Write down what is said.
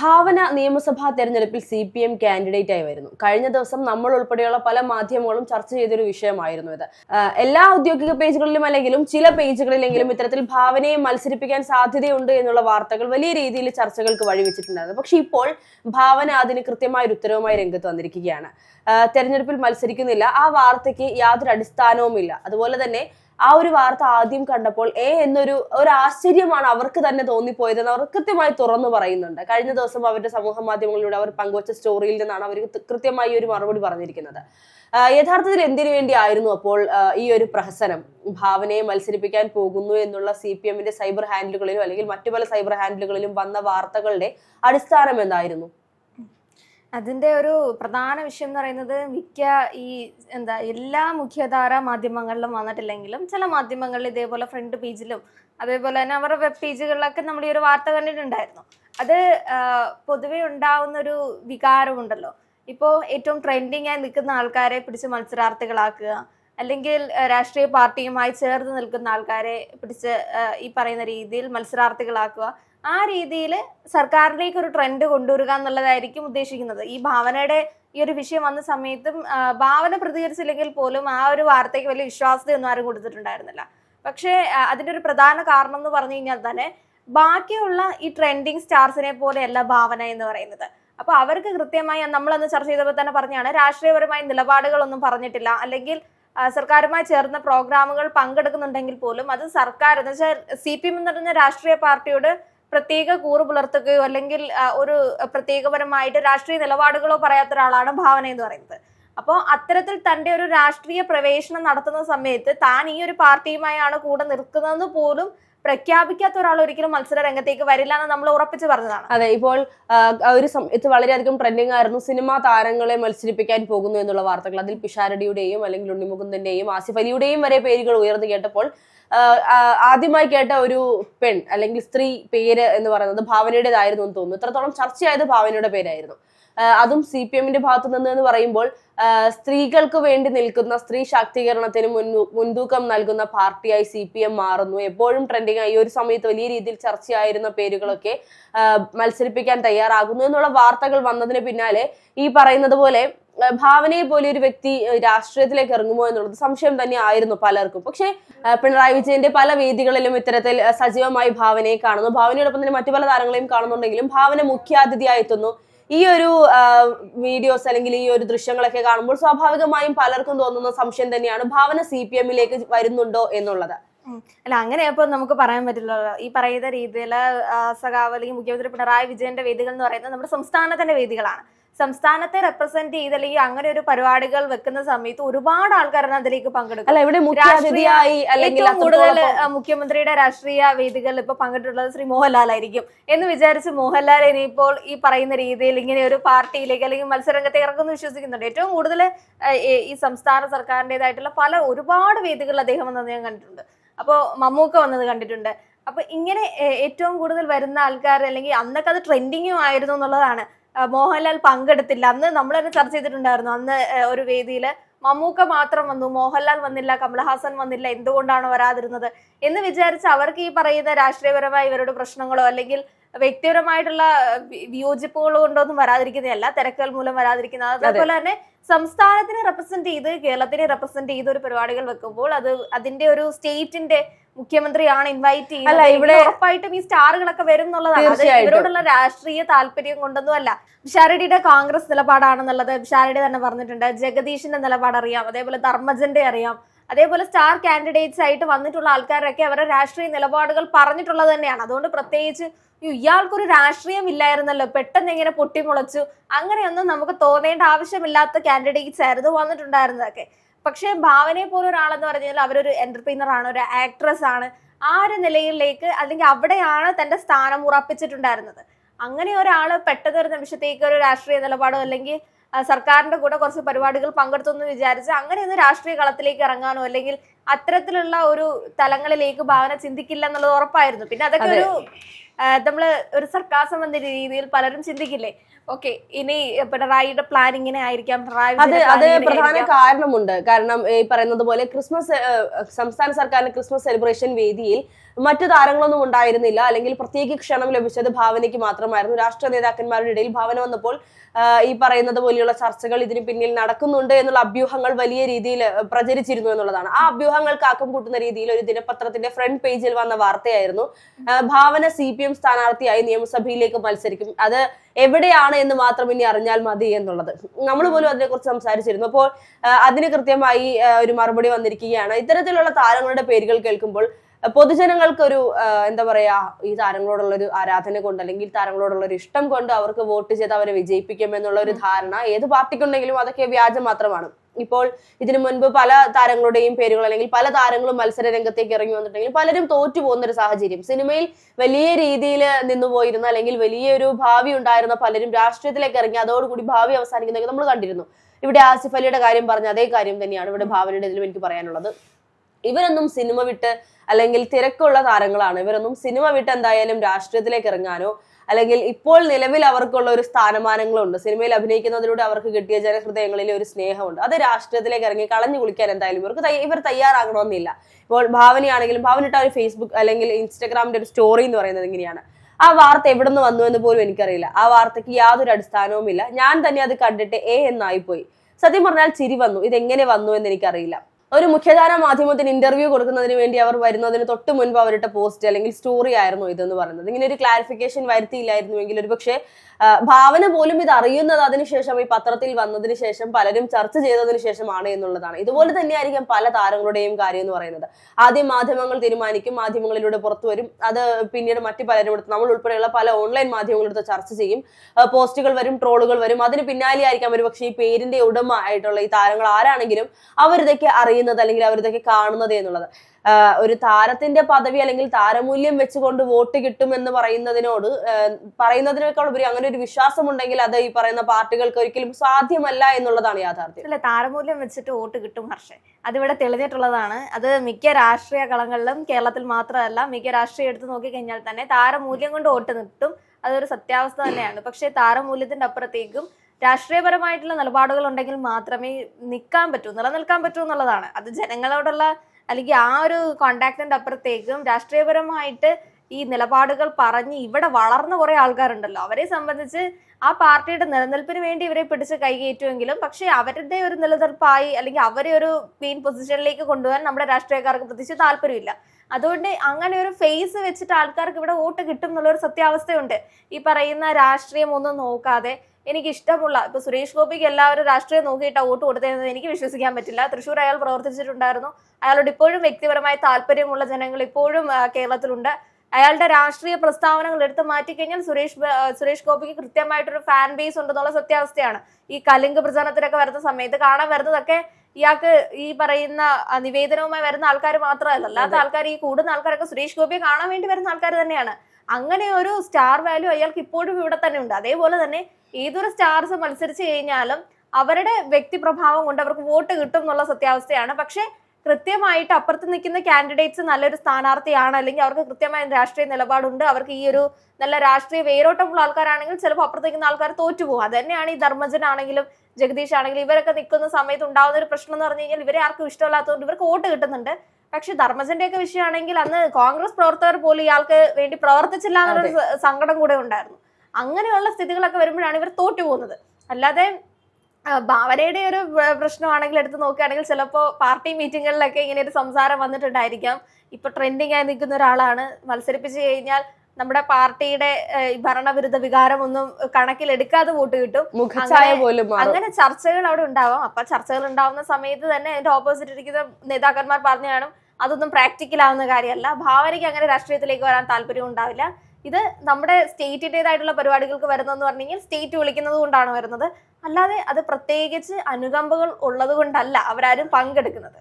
ഭാവന നിയമസഭാ തെരഞ്ഞെടുപ്പിൽ C P M candidate ആയി വരുന്നു. കഴിഞ്ഞ ദിവസം നമ്മൾ ഉൾപ്പെടെയുള്ള പല മാധ്യമങ്ങളും ചർച്ച ചെയ്തൊരു വിഷയമായിരുന്നു ഇത്. എല്ലാ ഔദ്യോഗിക പേജുകളിലും അല്ലെങ്കിലും ചില പേജുകളിലെങ്കിലും ഇത്തരത്തിൽ ഭാവനയെ മത്സരിപ്പിക്കാൻ സാധ്യതയുണ്ട് എന്നുള്ള വാർത്തകൾ വലിയ രീതിയിൽ ചർച്ചകൾക്ക് വഴിവെച്ചിട്ടുണ്ടായിരുന്നു. പക്ഷെ ഇപ്പോൾ ഭാവന അതിന് കൃത്യമായ ഒരു ഉത്തരവുമായി രംഗത്ത് വന്നിരിക്കുകയാണ്. തെരഞ്ഞെടുപ്പിൽ മത്സരിക്കുന്നില്ല. ആ വാർത്തയ്ക്ക് യാതൊരു അടിസ്ഥാനവുമില്ല. അതുപോലെ തന്നെ ആ ഒരു വാർത്ത ആദ്യം കണ്ടപ്പോൾ ഏ എന്നൊരു ഒരു ആശ്ചര്യമാണ് അവർക്ക് തന്നെ തോന്നിപ്പോയതെന്ന് അവർ കൃത്യമായി തുറന്നു പറയുന്നുണ്ട്. കഴിഞ്ഞ ദിവസം അവരുടെ സമൂഹ മാധ്യമങ്ങളിലൂടെ അവർ പങ്കുവച്ച സ്റ്റോറിയിൽ നിന്നാണ് അവർ കൃത്യമായി ഒരു മറുപടി പറഞ്ഞിരിക്കുന്നത്. യഥാർത്ഥത്തിൽ എന്തിനു വേണ്ടിയായിരുന്നു അപ്പോൾ ഈ ഒരു പ്രഹസനം? ഭാവനയെ മത്സരിപ്പിക്കാൻ പോകുന്നു എന്നുള്ള സി പി എമ്മിന്റെ സൈബർ ഹാൻഡിലുകളിലും അല്ലെങ്കിൽ മറ്റു പല സൈബർ ഹാൻഡിലുകളിലും വന്ന വാർത്തകളുടെ അടിസ്ഥാനം എന്തായിരുന്നു? അതിന്റെ ഒരു പ്രധാന വിഷയം എന്ന് പറയുന്നത് മിക്ക ഈ എന്താ എല്ലാ മുഖ്യധാര മാധ്യമങ്ങളിലും വന്നിട്ടില്ലെങ്കിലും ചില മാധ്യമങ്ങളിൽ ഇതേപോലെ ഫ്രണ്ട് പേജിലും അതേപോലെ തന്നെ അവരുടെ വെബ് പേജുകളിലൊക്കെ നമ്മൾ ഈ ഒരു വാർത്ത കണ്ടിട്ടുണ്ടായിരുന്നു. അത് പൊതുവെ ഉണ്ടാവുന്ന ഒരു വികാരമുണ്ടല്ലോ. ഇപ്പോൾ ഏറ്റവും ട്രെൻഡിങ് ആയി നിൽക്കുന്ന ആൾക്കാരെ പിടിച്ച് മത്സരാർത്ഥികളാക്കുക അല്ലെങ്കിൽ രാഷ്ട്രീയ പാർട്ടിയുമായി ചേർന്ന് നിൽക്കുന്ന ആൾക്കാരെ പിടിച്ച് ഈ പറയുന്ന രീതിയിൽ മത്സരാർത്ഥികളാക്കുക ആ രീതിയിൽ സർക്കാരിലേക്ക് ഒരു ട്രെൻഡ് കൊണ്ടുവരിക എന്നുള്ളതായിരിക്കും ഉദ്ദേശിക്കുന്നത്. ഈ ഭാവനയുടെ ഈ ഒരു വിഷയം വന്ന സമയത്തും ഭാവന പ്രതികരിച്ചില്ലെങ്കിൽ പോലും ആ ഒരു വാർത്തയ്ക്ക് വലിയ വിശ്വാസ്യതയൊന്നും ആരും കൊടുത്തിട്ടുണ്ടായിരുന്നില്ല. പക്ഷേ അതിന്റെ ഒരു പ്രധാന കാരണം എന്ന് പറഞ്ഞു കഴിഞ്ഞാൽ തന്നെ ബാക്കിയുള്ള ഈ ട്രെൻഡിങ് സ്റ്റാർസിനെ പോലെയല്ല ഭാവന എന്ന് പറയുന്നത്. അപ്പൊ അവർക്ക് കൃത്യമായി നമ്മളന്ന് ചർച്ച ചെയ്തപ്പോൾ തന്നെ പറഞ്ഞാണ് രാഷ്ട്രീയപരമായ നിലപാടുകളൊന്നും പറഞ്ഞിട്ടില്ല. അല്ലെങ്കിൽ സർക്കാരുമായി ചേർന്ന പ്രോഗ്രാമുകൾ പങ്കെടുക്കുന്നുണ്ടെങ്കിൽ പോലും അത് സർക്കാർ എന്ന് വെച്ചാൽ സി പി എം എന്ന് പറഞ്ഞ രാഷ്ട്രീയ പാർട്ടിയോട് പ്രത്യേക കൂറ് പുലർത്തുകയോ അല്ലെങ്കിൽ ഒരു പ്രത്യേകപരമായിട്ട് രാഷ്ട്രീയ നിലപാടുകളോ പറയാത്ത ഒരാളാണ് ഭാവന എന്ന് പറയുന്നത്. അപ്പോൾ അത്തരത്തിൽ തന്റെ ഒരു രാഷ്ട്രീയ പ്രവേശനം നടത്തുന്ന സമയത്ത് താൻ ഈ ഒരു പാർട്ടിയുമായാണ് കൂടെ നിൽക്കുന്നതെന്ന് പോലും പ്രഖ്യാപിക്കാത്ത ഒരാൾ ഒരിക്കലും മത്സര രംഗത്തേക്ക് വരില്ല എന്ന് നമ്മൾ ഉറപ്പിച്ചു പറഞ്ഞതാണ്. അതെ ഇപ്പോൾ ഒരു സമയത്ത് വളരെയധികം ട്രെൻഡിങ് ആയിരുന്നു. സിനിമാ താരങ്ങളെ മത്സരിപ്പിക്കാൻ പോകുന്നു എന്നുള്ള വാർത്തകൾ. അതിൽ പിഷാരടിയുടെയും അല്ലെങ്കിൽ ഉണ്ണിമുകുന്ദന്റെയും ആസിഫ് അലിയുടെയും വരെ പേരുകൾ ഉയർന്നു കേട്ടപ്പോൾ ആദ്യമായി കേട്ട ഒരു പെൺ അല്ലെങ്കിൽ സ്ത്രീ പേര് എന്ന് പറയുന്നത് ഭാവനയുടേതായിരുന്നു എന്ന് തോന്നുന്നു. ഇത്രത്തോളം ചർച്ചയായത് ഭാവനയുടെ പേരായിരുന്നു. അതും സി പി എമ്മിന്റെ ഭാഗത്തു നിന്ന് എന്ന് പറയുമ്പോൾ സ്ത്രീകൾക്ക് വേണ്ടി നിൽക്കുന്ന സ്ത്രീ ശാക്തീകരണത്തിന് മുൻ മുൻതൂക്കം നൽകുന്ന പാർട്ടിയായി സി പി എം മാറുന്നു. എപ്പോഴും ട്രെൻഡിങ് ആയി ഒരു സമയത്ത് വലിയ രീതിയിൽ ചർച്ചയായിരുന്ന പേരുകളൊക്കെ മത്സരിപ്പിക്കാൻ തയ്യാറാകുന്നു എന്നുള്ള വാർത്തകൾ വന്നതിന് പിന്നാലെ ഈ പറയുന്നത് പോലെ ഭാവനയെ പോലെ ഒരു വ്യക്തി രാഷ്ട്രീയത്തിലേക്ക് ഇറങ്ങുമോ എന്നുള്ളത് സംശയം തന്നെ ആയിരുന്നു പലർക്കും. പക്ഷേ പിണറായി വിജയന്റെ പല വേദികളിലും ഇത്തരത്തിൽ സജീവമായി ഭാവനയെ കാണുന്നു. ഭാവനയോടൊപ്പം തന്നെ മറ്റു പല താരങ്ങളെയും കാണുന്നുണ്ടെങ്കിലും ഭാവന മുഖ്യാതിഥിയായി എത്തുന്നു. ഈ ഒരു വീഡിയോസ് അല്ലെങ്കിൽ ഈ ഒരു ദൃശ്യങ്ങളൊക്കെ കാണുമ്പോൾ സ്വാഭാവികമായും പലർക്കും തോന്നുന്ന സംശയം തന്നെയാണ് ഭാവന സി പി എമ്മിലേക്ക് വരുന്നുണ്ടോ എന്നുള്ളത്. അല്ല അങ്ങനെ ഇപ്പൊ നമുക്ക് പറയാൻ പറ്റില്ല. ഈ പറയുന്ന രീതിയിൽ സഖാവ് അല്ലെങ്കിൽ മുഖ്യമന്ത്രി പിണറായി വിജയന്റെ വേദികൾ എന്ന് പറയുന്നത് നമ്മുടെ സംസ്ഥാനത്തിന്റെ വേദികളാണ്. സംസ്ഥാനത്തെ റെപ്രസെന്റ് ചെയ്ത് അല്ലെങ്കിൽ അങ്ങനെ ഒരു പരിപാടികൾ വെക്കുന്ന സമയത്ത് ഒരുപാട് ആൾക്കാരാണ് അതിലേക്ക് പങ്കെടുക്കുന്നത്. അല്ല ഇവിടെ മുഖ്യാതിഥിയായി അല്ലെങ്കിൽ കൂടുതൽ മുഖ്യമന്ത്രിയുടെ രാഷ്ട്രീയ വേദികളിൽ ഇപ്പൊ പങ്കിട്ടുള്ളത് ശ്രീ മോഹൻലാൽ ആയിരിക്കും എന്ന് വിചാരിച്ച് മോഹൻലാൽ ഇനിയിപ്പോൾ ഈ പറയുന്ന രീതിയിൽ ഇങ്ങനെ ഒരു പാർട്ടിയിലേക്ക് അല്ലെങ്കിൽ മത്സരരംഗത്തെ ഇറക്കുമെന്ന് വിശ്വസിക്കുന്നുണ്ട്. ഏറ്റവും കൂടുതൽ ഈ സംസ്ഥാന സർക്കാരിന്റെതായിട്ടുള്ള പല ഒരുപാട് വേദികളിൽ അദ്ദേഹം വന്നത് ഞാൻ കണ്ടിട്ടുണ്ട്. അപ്പോൾ മമ്മൂക്ക വന്നത് കണ്ടിട്ടുണ്ട്. അപ്പൊ ഇങ്ങനെ ഏറ്റവും കൂടുതൽ വരുന്ന ആൾക്കാർ അല്ലെങ്കിൽ അന്നൊക്കെ അത് ട്രെൻഡിങ്ങും ആയിരുന്നു എന്നുള്ളതാണ്. മോഹൻലാൽ പങ്കെടുത്തില്ല. അന്ന് നമ്മൾ തന്നെ ചർച്ച ചെയ്തിട്ടുണ്ടായിരുന്നു. അന്ന് ഒരു വേദിയിൽ മമ്മൂക്ക മാത്രം വന്നു മോഹൻലാൽ വന്നില്ല കമൽഹാസൻ വന്നില്ല എന്തുകൊണ്ടാണ് വരാതിരുന്നത് എന്ന് വിചാരിച്ച് അവർക്ക് ഈ പറയുന്ന രാഷ്ട്രീയപരമായ ഇവരുടെ പ്രശ്നങ്ങളോ അല്ലെങ്കിൽ വ്യക്തിപരമായിട്ടുള്ള വിയോജിപ്പുകൾ കൊണ്ടൊന്നും വരാതിരിക്കുന്നതല്ല തിരക്കുകൾ മൂലം വരാതിരിക്കുന്നത്. അതേപോലെ തന്നെ സംസ്ഥാനത്തിനെ റെപ്രസെന്റ് ചെയ്ത് കേരളത്തിനെ റെപ്രസെന്റ് ചെയ്ത് ഒരു പരിപാടികൾ വെക്കുമ്പോൾ അത് അതിന്റെ ഒരു സ്റ്റേറ്റിന്റെ മുഖ്യമന്ത്രിയാണ് ഇൻവൈറ്റ് ചെയ്യുന്നത്. ഇവിടെ- ഇവിടെ ഉറപ്പായിട്ടും ഈ സ്റ്റാറുകളൊക്കെ വരും എന്നുള്ളതാണ് അത്. ഇവരോടുള്ള രാഷ്ട്രീയ താല്പര്യം കൊണ്ടൊന്നും അല്ല. ഷാരടിയുടെ കോൺഗ്രസ് നിലപാടാണെന്നുള്ളത് ഷാരടി തന്നെ പറഞ്ഞിട്ടുണ്ട്. ജഗദീഷിന്റെ നിലപാട് അറിയാം. അതേപോലെ ധർമ്മജന്റെ അറിയാം. അതേപോലെ സ്റ്റാർ കാൻഡിഡേറ്റ്സ് ആയിട്ട് വന്നിട്ടുള്ള ആൾക്കാരൊക്കെ അവരുടെ രാഷ്ട്രീയ നിലപാടുകൾ പറഞ്ഞിട്ടുള്ളത് തന്നെയാണ്. അതുകൊണ്ട് പ്രത്യേകിച്ച് ഇയാൾക്കൊരു രാഷ്ട്രീയം ഇല്ലായിരുന്നല്ലോ. പെട്ടെന്ന് ഇങ്ങനെ പൊട്ടിമുളച്ചു. അങ്ങനെയൊന്നും നമുക്ക് തോന്നേണ്ട ആവശ്യമില്ലാത്ത കാൻഡിഡേറ്റ്സ് ആയിരുന്നു വന്നിട്ടുണ്ടായിരുന്നതൊക്കെ. പക്ഷേ ഭാവനയെ പോലെ ഒരാളെന്ന് പറഞ്ഞാൽ അവരൊരു എന്റർപ്രീനർ ആണ് ഒരു ആക്ട്രസ് ആണ്. ആ ഒരു നിലയിലേക്ക് അല്ലെങ്കിൽ അവിടെയാണ് തന്റെ സ്ഥാനം ഉറപ്പിച്ചിട്ടുണ്ടായിരുന്നത്. അങ്ങനെ ഒരാൾ പെട്ടെന്ന് ഒരു നിമിഷത്തേക്ക് ഒരു രാഷ്ട്രീയ നിലപാടോ അല്ലെങ്കിൽ സർക്കാരിന്റെ കൂടെ കുറച്ച് പരിപാടികൾ പങ്കെടുത്തു എന്ന് വിചാരിച്ച് അങ്ങനെ ഒന്ന് രാഷ്ട്രീയ കളത്തിലേക്ക് ഇറങ്ങാനോ അല്ലെങ്കിൽ അത്തരത്തിലുള്ള ഒരു തലങ്ങളിലേക്ക് ഭാവന ചിന്തിക്കില്ല എന്നുള്ളത് ഉറപ്പായിരുന്നു. പിന്നെ അതൊക്കെ അതെ. ഒരു നമ്മൾ ഒരു സർക്കാസം എന്ന രീതിയിൽ പലരും ചിന്തിക്കില്ലേ? ഓക്കെ ഇനി പിണറായിയുടെ പ്ലാൻ ഇങ്ങനെ ആയിരിക്കാം അത് അത് പ്രധാന കാരണമുണ്ട്. കാരണം ഈ പറയുന്നത് പോലെ ക്രിസ്മസ് സംസ്ഥാന സർക്കാരിന്റെ ക്രിസ്മസ് സെലിബ്രേഷൻ വേദിയിൽ മറ്റു താരങ്ങളൊന്നും ഉണ്ടായിരുന്നില്ല. അല്ലെങ്കിൽ പ്രത്യേക ക്ഷണം ലഭിച്ചത് ഭാവനയ്ക്ക് മാത്രമായിരുന്നു. രാഷ്ട്രീയ നേതാക്കന്മാരുടെ ഇടയിൽ ഭാവന വന്നപ്പോൾ ഈ പറയുന്നത് പോലെയുള്ള ചർച്ചകൾ ഇതിന് പിന്നിൽ നടക്കുന്നുണ്ട് എന്നുള്ള അഭ്യൂഹങ്ങൾ വലിയ രീതിയിൽ പ്രചരിച്ചിരുന്നു എന്നുള്ളതാണ്. ആ അഭ്യൂഹങ്ങൾക്ക് ആക്കം കൂട്ടുന്ന രീതിയിൽ ഒരു ദിനപത്രത്തിന്റെ ഫ്രണ്ട് പേജിൽ വന്ന വാർത്തയായിരുന്നു. ഭാവന സി പി എം സ്ഥാനാർത്ഥിയായി നിയമസഭയിലേക്ക് മത്സരിക്കും. അത് എവിടെയാണ് എന്ന് മാത്രം ഇനി അറിഞ്ഞാൽ മതി എന്നുള്ളത്. നമ്മൾ പോലും അതിനെക്കുറിച്ച് സംസാരിച്ചിരുന്നു. അപ്പോൾ അതിന് കൃത്യമായി ഒരു മറുപടി വന്നിരിക്കുകയാണ്. ഇത്തരത്തിലുള്ള താരങ്ങളുടെ പേരുകൾ കേൾക്കുമ്പോൾ പൊതുജനങ്ങൾക്ക് ഒരു എന്താ പറയാ ഈ താരങ്ങളോടുള്ള ഒരു ആരാധന കൊണ്ട് അല്ലെങ്കിൽ താരങ്ങളോടുള്ള ഒരു ഇഷ്ടം കൊണ്ട് അവർക്ക് വോട്ട് ചെയ്ത് അവരെ വിജയിപ്പിക്കും എന്നുള്ള ഒരു ധാരണ ഏത് പാർട്ടിക്കുണ്ടെങ്കിലും അതൊക്കെ വ്യാജം മാത്രമാണ്. ഇപ്പോൾ ഇതിനു മുൻപ് പല താരങ്ങളുടെയും പേരുകൾ അല്ലെങ്കിൽ പല താരങ്ങളും മത്സര രംഗത്തേക്ക് ഇറങ്ങി വന്നിട്ടുണ്ടെങ്കിൽ പലരും തോറ്റു പോകുന്ന ഒരു സാഹചര്യം. സിനിമയിൽ വലിയ രീതിയിൽ നിന്നു പോയിരുന്ന അല്ലെങ്കിൽ വലിയൊരു ഭാവി ഉണ്ടായിരുന്ന പലരും രാഷ്ട്രീയത്തിലേക്ക് ഇറങ്ങി അതോടുകൂടി ഭാവി അവസാനിക്കുന്നതൊക്കെ നമ്മൾ കണ്ടിരുന്നു. ഇവിടെ ആസിഫ് അലിയുടെ കാര്യം പറഞ്ഞ അതേ കാര്യം തന്നെയാണ് ഇവിടെ ഭാവനയുടെ ഇതിലും എനിക്ക് പറയാനുള്ളത്. ഇവരൊന്നും സിനിമ വിട്ട് അല്ലെങ്കിൽ തിരക്കുള്ള താരങ്ങളാണ്. ഇവരൊന്നും സിനിമ വിട്ട് എന്തായാലും രാഷ്ട്രീയത്തിലേക്ക് ഇറങ്ങാനോ അല്ലെങ്കിൽ ഇപ്പോൾ നിലവിൽ അവർക്കുള്ള ഒരു സ്ഥാനമാനങ്ങളുണ്ട്. സിനിമയിൽ അഭിനയിക്കുന്നതിലൂടെ അവർക്ക് കിട്ടിയ ജനഹൃദയങ്ങളിലെ ഒരു സ്നേഹമുണ്ട്. അത് രാഷ്ട്രീയത്തിലേക്ക് ഇറങ്ങി കളഞ്ഞു കുളിക്കാൻ എന്തായാലും ഇവർക്ക് ഇവർ തയ്യാറാകണമെന്നില്ല. ഇപ്പോൾ ഭാവനയാണെങ്കിലും ഭാവനിട്ട ഒരു ഫേസ്ബുക്ക് അല്ലെങ്കിൽ ഇൻസ്റ്റഗ്രാമിന്റെ ഒരു സ്റ്റോറി എന്ന് പറയുന്നത് ഇങ്ങനെയാണ്. ആ വാർത്ത എവിടെ നിന്ന് വന്നു എന്ന് പോലും എനിക്കറിയില്ല. ആ വാർത്തയ്ക്ക് യാതൊരു അടിസ്ഥാനവുമില്ല. ഞാൻ തന്നെ അത് കണ്ടിട്ട് എ എന്നായിപ്പോയി. സത്യം പറഞ്ഞാൽ ചിരി വന്നു. ഇതെങ്ങനെ വന്നു എന്ന് എനിക്കറിയില്ല. ഒരു മുഖ്യധാര മാധ്യമത്തിന് ഇന്റർവ്യൂ കൊടുക്കുന്നതിന് വേണ്ടി അവർ വരുന്നതിന് തൊട്ട് മുൻപ് അവരുടെ പോസ്റ്റ് അല്ലെങ്കിൽ സ്റ്റോറി ആയിരുന്നു ഇതെന്ന് പറയുന്നത്. ഇങ്ങനെ ഒരു ക്ലാരിഫിക്കേഷൻ വരുത്തിയില്ലായിരുന്നുവെങ്കിൽ ഒരു പക്ഷേ ഭാവന പോലും ഇത് അറിയുന്നത് അതിനുശേഷം ഈ പത്രത്തിൽ വന്നതിന് ശേഷം പലരും ചർച്ച ചെയ്തതിനു ശേഷമാണ് എന്നുള്ളതാണ്. ഇതുപോലെ തന്നെയായിരിക്കും പല താരങ്ങളുടെയും കാര്യം എന്ന് പറയുന്നത്. ആദ്യം മാധ്യമങ്ങൾ തീരുമാനിക്കും മാധ്യമങ്ങളിലൂടെ പുറത്തു വരും. അത് പിന്നീട് മറ്റു പലരും എടുത്ത് നമ്മൾ ഉൾപ്പെടെയുള്ള പല ഓൺലൈൻ മാധ്യമങ്ങളെടുത്ത് ചർച്ച ചെയ്യും. പോസ്റ്റുകൾ വരും ട്രോളുകൾ വരും. അതിന് പിന്നാലെ ആയിരിക്കാം ഒരു പക്ഷേ ഈ പേരിന്റെ ഉടമ ആയിട്ടുള്ള ഈ താരങ്ങൾ ആരാണെങ്കിലും അവരിതൊക്കെ അറിയുന്നത് അല്ലെങ്കിൽ അവരിതൊക്കെ കാണുന്നത് എന്നുള്ളത്. ഒരു താരത്തിന്റെ പദവി അല്ലെങ്കിൽ താരമൂല്യം വെച്ചുകൊണ്ട് വോട്ട് കിട്ടും എന്ന് പറയുന്നതിനോട് പറയുന്നതിനേക്കാൾ ഉപരി അങ്ങനെ ഒരു വിശ്വാസം ഉണ്ടെങ്കിൽ അത് ഈ പറയുന്ന പാർട്ടികൾക്ക് ഒരിക്കലും സാധ്യമല്ല എന്നുള്ളതാണ് യാഥാർത്ഥ്യം. അല്ല താരമൂല്യം വെച്ചിട്ട് വോട്ട് കിട്ടും ഹർഷേ. അതിവിടെ തെളിഞ്ഞിട്ടുള്ളതാണ്. അത് മിക്ക രാഷ്ട്രീയ കളങ്ങളിലും കേരളത്തിൽ മാത്രമല്ല മിക്ക രാഷ്ട്രീയം എടുത്തു നോക്കിക്കഴിഞ്ഞാൽ തന്നെ താരമൂല്യം കൊണ്ട് വോട്ട് കിട്ടും. അതൊരു സത്യാവസ്ഥ തന്നെയാണ്. പക്ഷേ താരമൂല്യത്തിന്റെ അപ്പുറത്തേക്കും രാഷ്ട്രീയപരമായിട്ടുള്ള നിലപാടുകൾ ഉണ്ടെങ്കിൽ മാത്രമേ നിൽക്കാൻ പറ്റൂ നിലനിൽക്കാൻ പറ്റൂ എന്നുള്ളതാണ്. അത് ജനങ്ങളോടുള്ള അല്ലെങ്കിൽ ആ ഒരു കോണ്ടാക്ടിന്റെ അപ്പുറത്തേക്കും രാഷ്ട്രീയപരമായിട്ട് ഈ നിലപാടുകൾ പറഞ്ഞ് ഇവിടെ വളർന്ന കുറെ ആൾക്കാരുണ്ടല്ലോ. അവരെ സംബന്ധിച്ച് ആ പാർട്ടിയുടെ നിലനിൽപ്പിന് വേണ്ടി ഇവരെ പിടിച്ച് കൈകയറ്റുമെങ്കിലും പക്ഷേ അവരുടെ ഒരു നിലനിൽപ്പായി അല്ലെങ്കിൽ അവരെ ഒരു മെയിൻ പൊസിഷനിലേക്ക് കൊണ്ടുപോകാൻ നമ്മുടെ രാഷ്ട്രീയക്കാർക്ക് പ്രത്യേകിച്ച് താല്പര്യമില്ല. അതുകൊണ്ട് അങ്ങനെ ഒരു ഫേസ് വെച്ചിട്ട് ആൾക്കാർക്ക് ഇവിടെ വോട്ട് കിട്ടും എന്നുള്ളൊരു സത്യാവസ്ഥയുണ്ട്. ഈ പറയുന്ന രാഷ്ട്രീയം ഒന്നും നോക്കാതെ എനിക്ക് ഇഷ്ടമുള്ള ഇപ്പൊ സുരേഷ് ഗോപിക്ക് എല്ലാവരും രാഷ്ട്രീയം നോക്കിയിട്ട് വോട്ട് കൊടുത്തതെന്ന് എനിക്ക് വിശ്വസിക്കാൻ പറ്റില്ല. തൃശ്ശൂർ അയാൾ പ്രവർത്തിച്ചിട്ടുണ്ടായിരുന്നു. അയാളോട് ഇപ്പോഴും വ്യക്തിപരമായ താല്പര്യമുള്ള ജനങ്ങൾ ഇപ്പോഴും കേരളത്തിലുണ്ട്. അയാളുടെ രാഷ്ട്രീയ പ്രസ്താവനകൾ എടുത്തു മാറ്റിക്കഴിഞ്ഞാൽ സുരേഷ് സുരേഷ് ഗോപിക്ക് കൃത്യമായിട്ടൊരു ഫാൻ ബേസ് ഉണ്ടെന്നുള്ള സത്യാവസ്ഥയാണ്. ഈ കലിംഗ് പ്രചാരണത്തിനൊക്കെ വരുന്ന സമയത്ത് കാണാൻ വരുന്നതൊക്കെ ഇയാൾക്ക് ഈ പറയുന്ന നിവേദനവുമായി വരുന്ന ആൾക്കാർ മാത്രമല്ല അല്ലാത്ത ആൾക്കാർ ഈ കൂടുന്ന ആൾക്കാരൊക്കെ സുരേഷ് ഗോപിയെ കാണാൻ വേണ്ടി വരുന്ന ആൾക്കാർ തന്നെയാണ്. അങ്ങനെ ഒരു സ്റ്റാർ വാല്യൂ അയാൾക്ക് ഇപ്പോഴും ഇവിടെ തന്നെ ഉണ്ട്. അതേപോലെ തന്നെ ഏതൊരു സ്റ്റാർസ് മത്സരിച്ചു കഴിഞ്ഞാലും അവരുടെ വ്യക്തിപ്രഭാവം കൊണ്ട് അവർക്ക് വോട്ട് കിട്ടും എന്നുള്ള സത്യാവസ്ഥയാണ്. പക്ഷേ കൃത്യമായിട്ട് അപ്പുറത്ത് നിൽക്കുന്ന കാൻഡിഡേറ്റ്സ് നല്ലൊരു സ്ഥാനാർത്ഥിയാണ്. അല്ലെങ്കിൽ അവർക്ക് കൃത്യമായ രാഷ്ട്രീയ നിലപാടുണ്ട്. അവർക്ക് ഈ ഒരു നല്ല രാഷ്ട്രീയ വേരോട്ടമുള്ള ആൾക്കാരാണെങ്കിൽ ചിലപ്പോൾ അപ്പുറത്ത് നിൽക്കുന്ന ആൾക്കാർ തോറ്റുപോകും. അത് തന്നെയാണ് ഈ ധർമ്മജൻ ആണെങ്കിലും ജഗദീഷ് ആണെങ്കിലും ഇവരൊക്കെ നിൽക്കുന്ന സമയത്ത് ഉണ്ടാകുന്ന ഒരു പ്രശ്നം എന്ന് പറഞ്ഞു കഴിഞ്ഞാൽ ഇവരെ ആർക്കും ഇഷ്ടമില്ലാത്തതുകൊണ്ട് ഇവർക്ക് വോട്ട് കിട്ടുന്നുണ്ട്. പക്ഷെ ധർമ്മജന്റെ ഒക്കെ വിഷയമാണെങ്കിൽ അന്ന് കോൺഗ്രസ് പ്രവർത്തകർ പോലും ഇയാൾക്ക് വേണ്ടി പ്രവർത്തിച്ചില്ല എന്നുള്ളൊരു സങ്കടം കൂടെ ഉണ്ടായിരുന്നു. അങ്ങനെയുള്ള സ്ഥിതികളൊക്കെ വരുമ്പോഴാണ് ഇവർ തോറ്റു പോകുന്നത് അല്ലാതെ ഭാവനയുടെ ഒരു പ്രശ്നമാണെങ്കിൽ എടുത്ത് നോക്കുകയാണെങ്കിൽ ചിലപ്പോൾ പാർട്ടി മീറ്റിങ്ങുകളിലൊക്കെ ഇങ്ങനെ ഒരു സംസാരം വന്നിട്ടുണ്ടായിരിക്കാം. ഇപ്പൊ ട്രെൻഡിങ് ആയി നിൽക്കുന്ന ഒരാളാണ് മത്സരിപ്പിച്ച് കഴിഞ്ഞാൽ നമ്മുടെ പാർട്ടിയുടെ ഭരണവിരുദ്ധ വികാരം ഒന്നും കണക്കിലെടുക്കാതെ വോട്ട് കിട്ടും. അങ്ങനെ ചർച്ചകൾ അവിടെ ഉണ്ടാവാം. അപ്പൊ ചർച്ചകൾ ഉണ്ടാവുന്ന സമയത്ത് തന്നെ അതിന്റെ ഓപ്പോസിറ്റ് ഇരിക്കുന്ന നേതാക്കന്മാർ പറഞ്ഞു കാണും. അതൊന്നും പ്രാക്ടിക്കൽ ആവുന്ന കാര്യമല്ല. ഭാവനയ്ക്ക് അങ്ങനെ രാഷ്ട്രീയത്തിലേക്ക് വരാൻ താല്പര്യം ഉണ്ടാവില്ല. ഇത് നമ്മുടെ സ്റ്റേറ്റിന്റെതായിട്ടുള്ള പരിപാടികൾക്ക് വരുന്നതെന്ന് പറഞ്ഞു കഴിഞ്ഞാൽ സ്റ്റേറ്റ് വിളിക്കുന്നത് കൊണ്ടാണ് വരുന്നത്. അല്ലാതെ അത് പ്രത്യേകിച്ച് അനുകമ്പകൾ ഉള്ളത് കൊണ്ടല്ല അവരാരും പങ്കെടുക്കുന്നത്.